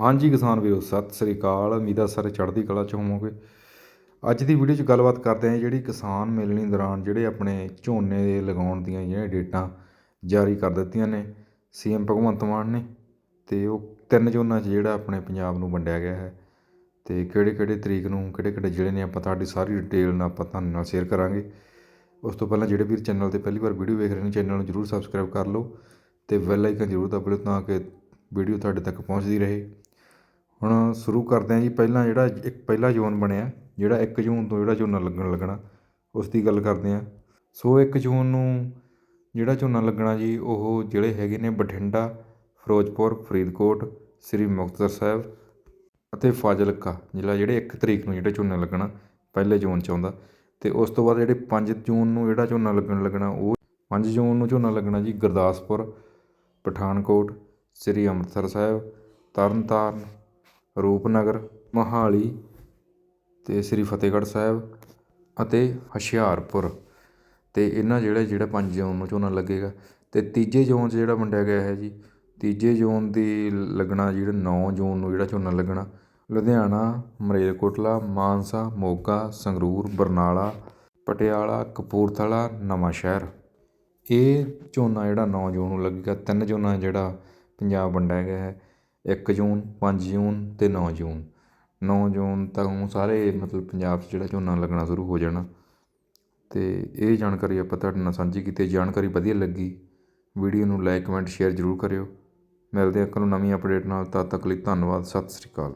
ਹਾਂਜੀ ਕਿਸਾਨ ਵੀਰੋ, ਸਤਿ ਸ੍ਰੀ ਅਕਾਲ। ਉਮੀਦ ਆ ਸਾਰੇ ਚੜ੍ਹਦੀ ਕਲਾ ਚ ਹੋਵੋਗੇ। ਅੱਜ ਦੀ ਵੀਡੀਓ 'ਚ ਗੱਲਬਾਤ ਕਰਦੇ ਹਾਂ ਜਿਹੜੀ ਕਿਸਾਨ ਮੇਲਣੀ ਦੌਰਾਨ ਜਿਹੜੇ ਆਪਣੇ ਝੋਨੇ ਦੇ ਲਗਾਉਣ ਦੀਆਂ ਜਿਹੜੀਆਂ ਡੇਟਾਂ ਜਾਰੀ ਕਰ ਦਿੱਤੀਆਂ ਨੇ, ਸੀਐਮ ਭਗਵੰਤ ਮਾਨ ਨੇ ਤੇ ਉਹ ਤਿੰਨ ਜ਼ੋਨਾਂ 'ਚ ਜਿਹੜਾ ਆਪਣੇ ਪੰਜਾਬ ਨੂੰ ਵੰਡਿਆ ਗਿਆ ਹੈ। ਤੇ ਕਿਹੜੇ ਕਿਹੜੇ ਤਰੀਕ ਨੂੰ ਕਿਹੜੇ ਕਿਹੜੇ ਜ਼ਿਲ੍ਹੇ ਨੇ ਆਪਾਂ ਤੁਹਾਡੀ ਸਾਰੀ ਡਿਟੇਲ ਨਾਲ ਆਪਾਂ ਤੁਹਾਨੂੰ ਨਾਲ ਸ਼ੇਅਰ ਕਰਾਂਗੇ। ਉਸ ਤੋਂ ਪਹਿਲਾਂ ਜਿਹੜੇ ਵੀਰ ਚੈਨਲ ਤੇ ਪਹਿਲੀ ਵਾਰ ਵੀਡੀਓ ਵੇਖ ਰਹੇ ਨੇ ਚੈਨਲ ਨੂੰ ਜਰੂਰ ਸਬਸਕ੍ਰਾਈਬ ਕਰ ਲਓ ਤੇ ਬੈਲ ਆਈਕਨ ਜਰੂਰ ਦਬਾ ਲਿਓ ਤਾਂ ਕਿ ਵੀਡੀਓ ਤੁਹਾਡੇ ਤੱਕ ਪਹੁੰਚਦੀ ਰਹੇ। ਹੁਣ ਸ਼ੁਰੂ ਕਰਦੇ ਹਾਂ ਜੀ, ਪਹਿਲਾਂ ਜਿਹੜਾ ਇੱਕ ਪਹਿਲਾ ਜ਼ੋਨ ਬਣਿਆ, ਜਿਹੜਾ ਇੱਕ ਜੂਨ ਤੋਂ ਜਿਹੜਾ ਝੋਨਾ ਲੱਗਣ ਲੱਗਣਾ, ਉਸ ਦੀ ਗੱਲ ਕਰਦੇ ਹਾਂ ਸੋ ਇੱਕ ਜੂਨ ਨੂੰ ਜਿਹੜਾ ਝੋਨਾ ਲੱਗਣਾ ਜੀ, ਉਹ ਜਿਹੜੇ ਹੈਗੇ ਨੇ ਬਠਿੰਡਾ, ਫਿਰੋਜ਼ਪੁਰ, ਫਰੀਦਕੋਟ, ਸ੍ਰੀ ਮੁਕਤਸਰ ਸਾਹਿਬ ਅਤੇ ਫਾਜ਼ਿਲਕਾ, ਜ਼ਿਲ੍ਹਾ ਜਿਹੜੇ 1 ਤਰੀਕ ਨੂੰ ਜਿਹੜਾ ਝੋਨਾ ਲੱਗਣਾ, ਪਹਿਲੇ ਜ਼ੋਨ 'ਚ ਆਉਂਦਾ। ਤੇ ਉਸ ਤੋਂ ਬਾਅਦ ਜਿਹੜੇ 5 ਜੂਨ ਨੂੰ ਜਿਹੜਾ ਝੋਨਾ ਲੱਗਣ ਲੱਗਣਾ, ਉਹ 5 ਜੂਨ ਨੂੰ ਝੋਨਾ ਲੱਗਣਾ ਜੀ, ਗੁਰਦਾਸਪੁਰ, ਪਠਾਨਕੋਟ, ਸ੍ਰੀ ਅੰਮ੍ਰਿਤਸਰ ਸਾਹਿਬ, ਤਰਨਤਾਰਨ ਰੂਪਨਗਰ, ਮੋਹਾਲੀ ਅਤੇ ਸ੍ਰੀ ਫਤਿਹਗੜ੍ਹ ਸਾਹਿਬ ਅਤੇ ਹੁਸ਼ਿਆਰਪੁਰ। ਅਤੇ ਇਹਨਾਂ ਜਿਹੜੇ, ਜਿਹੜਾ ਪੰਜ ਜ਼ੋਨ ਨੂੰ ਝੋਨਾ ਲੱਗੇਗਾ। ਅਤੇ ਤੀਜੇ ਜ਼ੋਨ 'ਚ ਜਿਹੜਾ ਵੰਡਿਆ ਗਿਆ ਹੈ ਜੀ, ਤੀਜੇ ਜ਼ੋਨ ਦੀ ਲੱਗਣਾ ਜਿਹੜਾ ਨੌ ਜੂਨ ਨੂੰ ਜਿਹੜਾ ਝੋਨਾ ਲੱਗਣਾ, ਲੁਧਿਆਣਾ, ਮਰੇਲਕੋਟਲਾ, ਮਾਨਸਾ, ਮੋਗਾ, ਸੰਗਰੂਰ, ਬਰਨਾਲਾ, ਪਟਿਆਲਾ, ਕਪੂਰਥਲਾ ਨਵਾਂਸ਼ਹਿਰ ਇਹ ਝੋਨਾ ਜਿਹੜਾ ਨੌ ਜੂਨ ਨੂੰ ਲੱਗੇਗਾ, ਤਿੰਨ ਜ਼ੋਨਾਂ 'ਚ ਜਿਹੜਾ ਪੰਜਾਬ ਵੰਡਿਆ ਗਿਆ ਹੈ। ਇੱਕ ਜੂਨ, ਪੰਜ ਜੂਨ ਅਤੇ ਨੌ ਜੂਨ। ਨੌ ਜੂਨ ਤੱਕ ਸਾਰੇ ਮਤਲਬ ਪੰਜਾਬ 'ਚ ਜਿਹੜਾ ਝੋਨਾ ਲੱਗਣਾ ਸ਼ੁਰੂ ਹੋ ਜਾਣਾ। ਅਤੇ ਇਹ ਜਾਣਕਾਰੀ ਆਪਾਂ ਤੁਹਾਡੇ ਨਾਲ ਸਾਂਝੀ ਕੀਤੀ, ਜਾਣਕਾਰੀ ਵਧੀਆ ਲੱਗੀ, ਵੀਡੀਓ ਨੂੰ ਲਾਈਕ, ਕਮੈਂਟ, ਸ਼ੇਅਰ ਜ਼ਰੂਰ ਕਰਿਓ। ਮਿਲਦੇ ਹਾਂ ਕੱਲ੍ਹ ਨੂੰ ਨਵੀਂ ਅਪਡੇਟ ਨਾਲ, ਤਦ ਤੱਕ ਲਈ ਧੰਨਵਾਦ, ਸਤਿ ਸ਼੍ਰੀ ਅਕਾਲ।